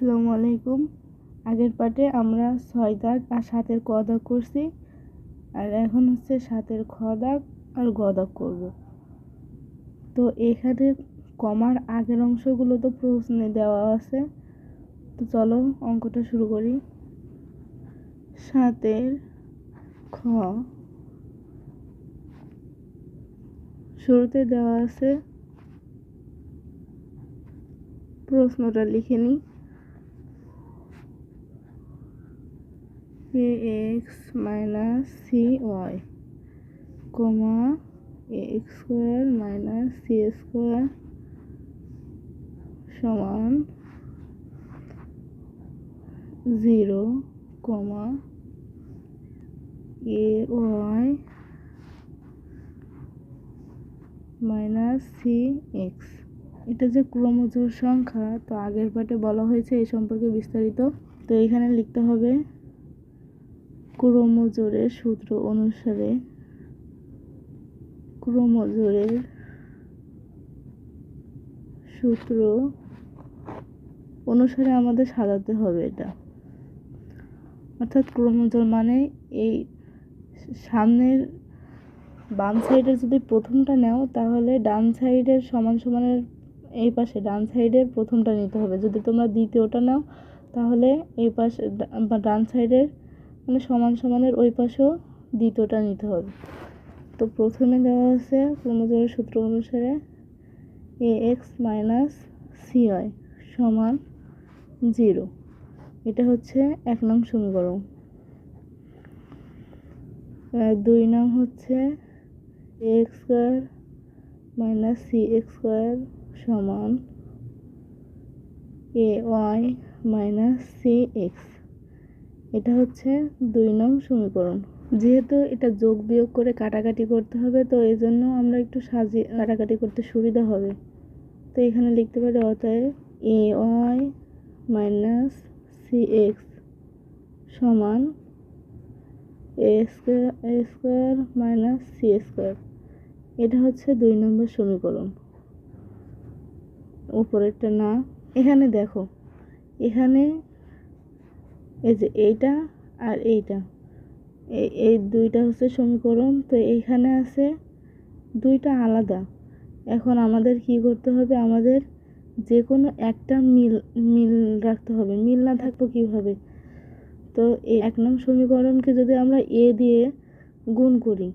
আসসালামু আলাইকুম। আগের পাটে আমরা ছয় দাগ আর সাতের ক দাগ করছি। আর এখন হচ্ছে সাতের খ দাগ আর গ দাগ করব। তো এখানে কমার আগের অংশগুলো তো প্রশ্নে দেওয়া আছে। তো চলো অঙ্কটা শুরু করি। সাতের খ শুরুতে দেওয়া আছে। প্রশ্নটা লিখে নিই। A X minus C Y comma A X square minus C square সমান zero comma A Y minus C X এটা যে ক্রোমোজোর সংখ্যা, তো আগের পাটে বলা হয়েছে এই সম্পর্কে বিস্তারিত। তো এখানে লিখতে হবে ক্রোমোজোরের সূত্র অনুসারে ক্রোমোজোরের সূত্র অনুসারে আমাদের সাজাতে হবে এটা। অর্থাৎ ক্রোমোজোর মানে এই সামনের বাম সাইডের যদি প্রথমটা নেও, তাহলে ডান সাইডের সমান সমানের এই পাশে, ডান সাইডের প্রথমটা নিতে হবে। যদি তোমরা দ্বিতীয়টা নাও, তাহলে এই পাশে ডান সাইডের মানে সমান সমানের ওই পাশেও দ্বিতীয়টা নিতে হবে। তো প্রথমে দেওয়া আছে ক্রোমোজোমের সূত্র অনুসারে A X minus C Y সমান জিরো এটা হচ্ছে এক নং সমীকরণ। দুই নং হচ্ছে X square minus C X square সমান A Y minus C X এটা হচ্ছে দুই নং সমীকরণ। যেহেতু এটা যোগ বিয়োগ করে কাটাকাটি করতে হবে, তো এই জন্য আমরা একটু সাজিয়ে কাটাকাটি করতে সুবিধা হবে। তো এখানে লিখতে পারি, অতএব A Y minus C X সমান A square A square minus C square. এটা হচ্ছে দুই নম্বর সমীকরণ। উপরেরটা না। এখানে দেখো, এখানে এই যে এইটা আর এইটা। এই দুইটা হচ্ছে সমীকরণ, তো এইখানে আছে দুইটা আলাদা। এখন আমাদের কি করতে হবে? আমাদের যে কোনো একটা মিল মিল রাখতে হবে। মিল না থাকব কীভাবে? তো এই এক নং সমীকরণকে যদি আমরা এ দিয়ে গুণ করি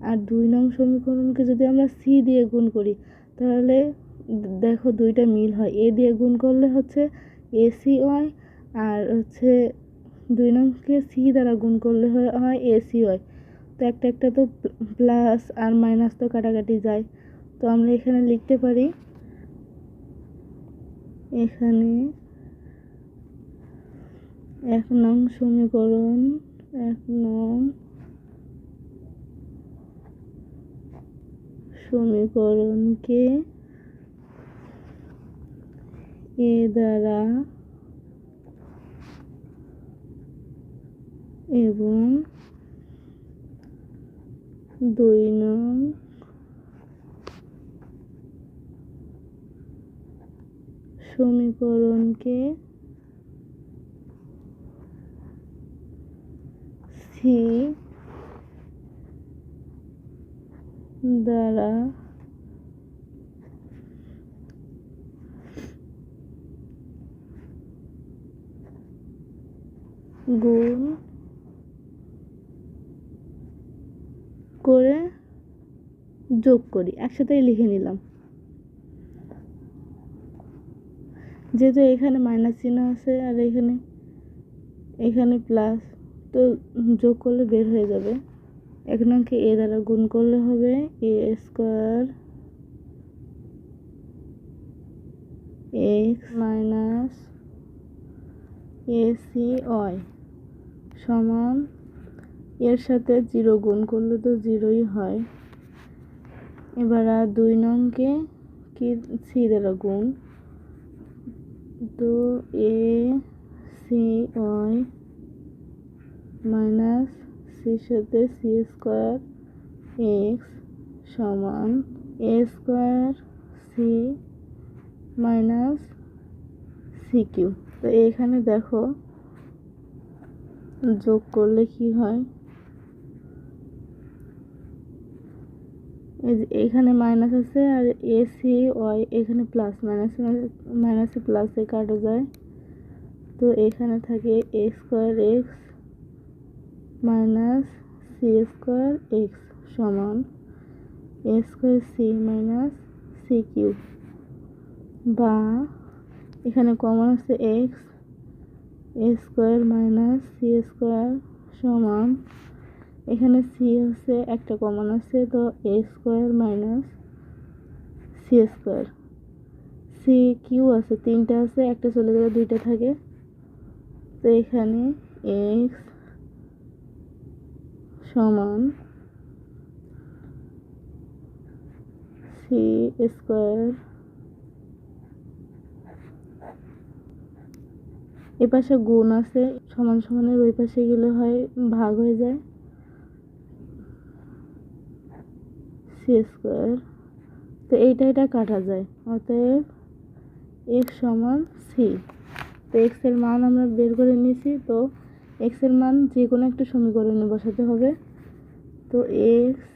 আর দুই নং সমীকরণকে যদি আমরা সি দিয়ে গুণ করি, তাহলে দেখো দুইটা মিল হয়। এ দিয়ে গুণ করলে হচ্ছে এ সি ওয়াই আর হচ্ছে দুই নংকে সি দ্বারা গুণ করলে হয় এ সি ওয়াই তো একটা একটা তো প্লাস আর মাইনাস তো কাটাকাটি যায়। তো আমরা এখানে লিখতে পারি, এখানে এক নং সমীকরণ, এক নং সমীকরণকে এ দ্বারা এবং দুই নং সমীকরণকে সি দ্বারা গুণ করে যোগ করি, একসাথেই লিখে নিলাম। যেহেতু এখানে মাইনাস চিহ্ন আছে আর এখানে এখানে প্লাস তো যোগ করলে বের হয়ে যাবে। এক নংকে এ দ্বারা গুণ করলে হবে A square X minus A C Y সমান, এর সাথে জিরো গুণ করলে তো জিরোই হয়। এবার আর দুই নংকে কি সি দ্বারা গুণ? তো এ, সি, ওয়াই, মাইনাস সির সাথে সি স্কোয়ার এক্স সমান A square C minus C cube তো এখানে দেখো যোগ করলে কি হয়? এই যে এখানে মাইনাস আছে আর এ সি ওয়াই এখানে প্লাস মাইনাস মাইনাসে প্লাসে কাটা যায়। তো এখানে থাকে A square X minus C square X সমান A square C minus C cube বা এখানে কমন আছে X A square minus C square সমান এখানে সি হচ্ছে একটা কমন আছে, তো A square minus C square C cube আছে, তিনটা আছে, একটা চলে গেলে দুইটা থাকে। তো এখানে এক্স সমান সি স্কোয়ার এ পাশে গুণ আছে, সমান সমানের ওই পাশে গেলে হয়, ভাগ হয়ে যায়। C square. তো এইটা এটা কাটা যায়। অতএব এক্স সমান সি তো এক্সের মান আমরা বের করে নিয়েছি। তো এক্সের মান যে কোনো একটা সমীকরণে বসাতে হবে। তো এক্সের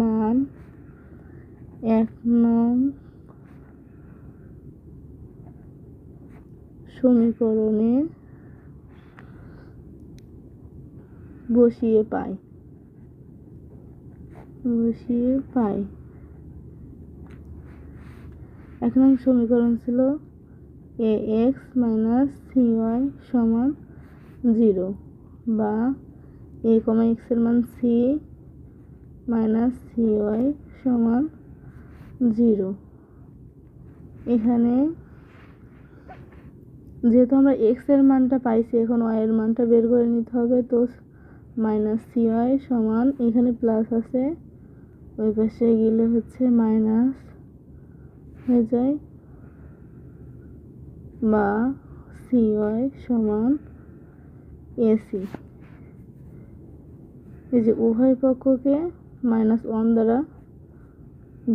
মান এক নং সমীকরণে বসিয়ে পাই। বসিয়ে পাই। এক নং সমীকরণ ছিল A X minus C Y সমান জিরো বা এ কমা এক্সের মান সি মাইনাস সি ওয়াই সমান জিরো এখানে যেহেতু আমরা এক্সের মানটা পাইছি, এখন ওয়াই এর মানটা বের করে নিতে হবে, তো মাইনাস সি ওয়াই সমান এখানে প্লাস আছে ওই পাশে গেলে হচ্ছে মাইনাস হয়ে যায় বা সি ওয়াই সমান এসি এই যে উভয় পক্ষকে মাইনাস ওয়ান দ্বারা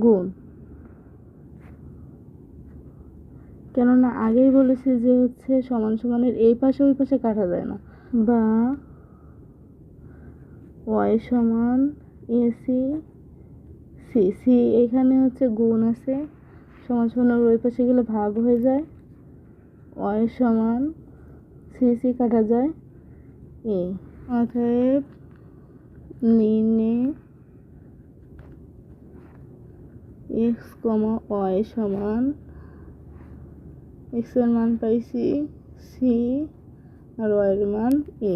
গুণ। কেননা আগেই বলেছি যে হচ্ছে সমান সমানের এই পাশে ওই পাশে কাটা যায় না। বা ওয়াই সমান এসি সি সি এখানে হচ্ছে গুণ আছে। সমান সমানের ওই পাশে গেলে ভাগ হয়ে যায়। ওয়াই সমান সি সি কাটা যায়। এ, অতএব নির্ণে এক্স কমা ওয়াই সমান এক্সের মান পাইছি সি আর ওয়াইয়ের মান এ।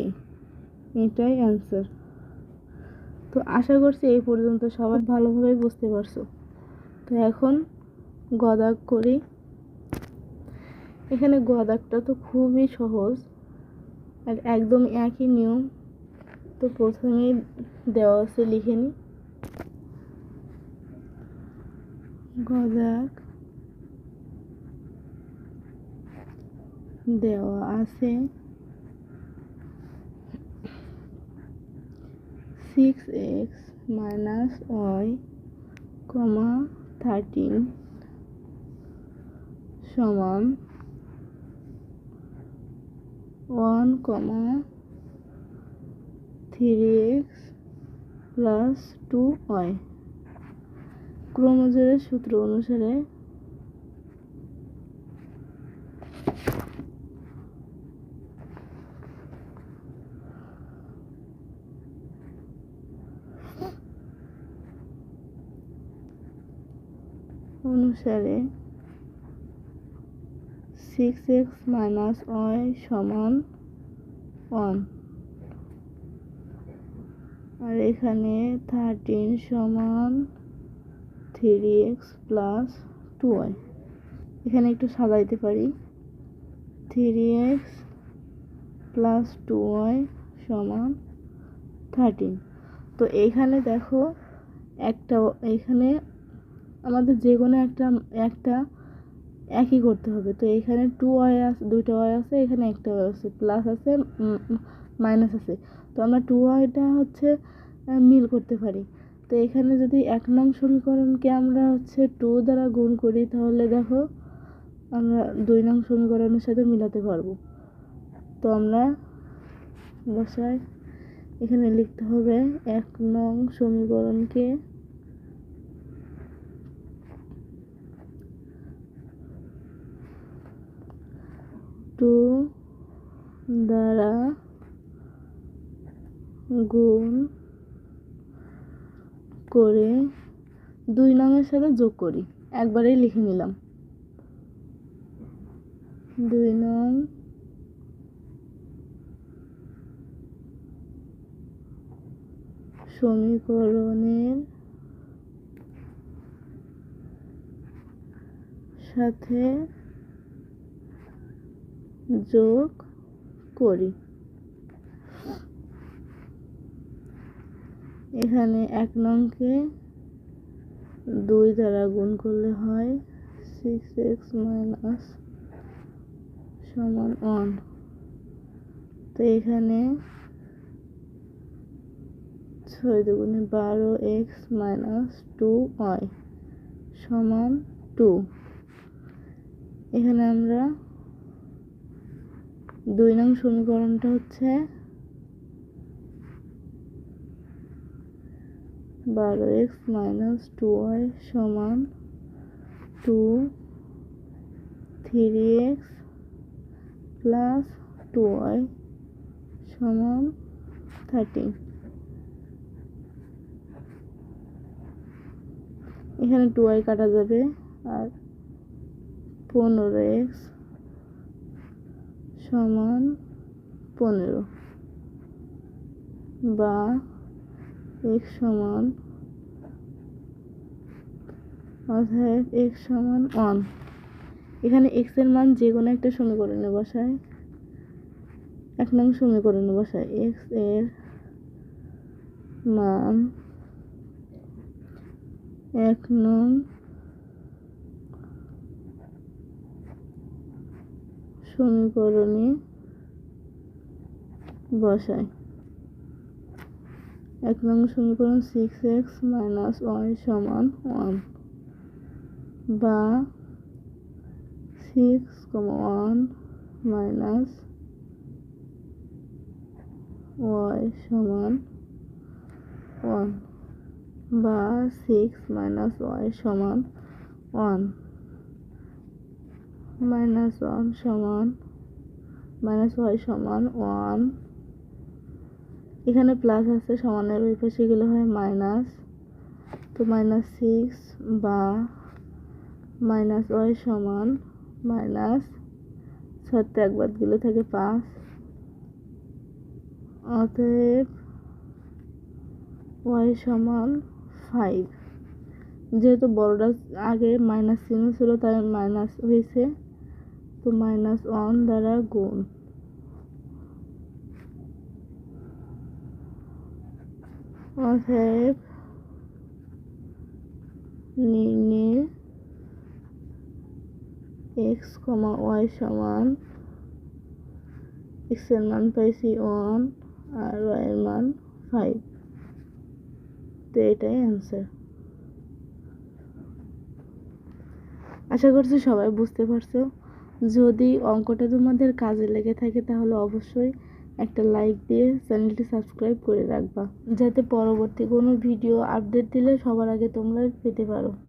এটাই অ্যান্সার তো আশা করছি এই পর্যন্ত সবাই ভালোভাবে বুঝতে পারছ। তো এখন গদাক করি। এখানে গদাকটা তো খুবই সহজ আর একদম একই নিয়ম। তো প্রথমেই দেওয়া আছে লিখে নিই গদাক দেওয়া আছে। Six X minus Y comma thirteen সমান one comma three X plus two Y ক্রমজোরের সূত্র অনুসারে অনুসারে সিক্স এক্স মাইনাস ওয়াই সমান ওয়ান আর এখানে থার্টিন সমান three X plus two Y এখানে একটু সাজাইতে পারি। Three X plus two Y সমান থার্টিন তো এখানে দেখো একটা, এখানে আমাদের যে কোনো একটা একটা একই করতে হবে। তো এখানে টু ওয়াই আছে দুইটা ওয়াই আছে, এখানে একটা ওয়াই আছে প্লাস আছে মাইনাস আছে। তো আমরা টু ওয়াইটা হচ্ছে মিল করতে পারি। তো এখানে যদি এক নং সমীকরণকে আমরা হচ্ছে টু দ্বারা গুণ করি, তাহলে দেখো আমরা দুই নং সমীকরণের সাথে মিলাতে পারব। তো আমরা বসায় এখানে লিখতে হবে এক নং সমীকরণকে টু দ্বারা গুণ করে দুই নংয়ের সাথে যোগ করি। একবারেই লিখে নিলাম। দুই নং সমীকরণের সাথে যোগ করি। এখানে এক নংকে দুই দ্বারা গুণ করলে হয় সিক্স এক্স মাইনাস সমান ওয়ান তো এখানে ছয় দুগুণে বারো এক্স মাইনাস টু ওয়াই সমান টু এখানে আমরা দুই নং সমীকরণটা হচ্ছে বারো এক্স মাইনাস টু ওয়াই সমান two three X plus two Y সমান থার্টিন এখানে টু ওয়াই কাটা যাবে আর পনেরো এক্স সমান পনেরো বা এক্স সমান অর্থাৎ এক্স সমান ওয়ান এখানে এক্সের মান যে কোনো একটা সমীকরণে বসায়। এক নং সমীকরণে বসায়। এক্সের মান এক নং সমীকরণে বসায় এক নং সমীকরণ সিক্স এক্স মাইনাস ওয়াই সমান ওয়ান বা সিক্স ওয়ান মাইনাস ওয়াই সমান ওয়ান বা সিক্স মাইনাস ওয়াই সমান ওয়ান মাইনাস ওয়ান সমান, মাইনাস ওয়াই সমান ওয়ান। এখানে প্লাস আছে, সমানের ওই পাশে হয় মাইনাস তো মাইনাস সিক্স বা মাইনাস ওয়াই সমান মাইনাস সাথে একবার থাকে পাঁচ। অতএব ওয়াই সমান ফাইভ যেহেতু বড়টা আগে মাইনাস চিহ্ন ছিল, তাই মাইনাস হয়েছে। তো মাইনাস ওয়ান দ্বারা গুণ। অতএব নিম্নে এক্স কমা ওয়াই সমান এক্সের মান পাইছি ওয়ান আর ওয়াই এর মান ফাইভ তো এটাই অ্যান্সার আশা করছি সবাই বুঝতে পারছ। যদি অঙ্কটা তোমাদের কাজে লেগে থাকে তাহলে অবশ্যই একটা লাইক দিয়ে চ্যানেলটি সাবস্ক্রাইব করে রাখবা। যাতে পরবর্তী কোনো ভিডিও আপডেট দিলে সবার আগে তোমরা পেতে পারো।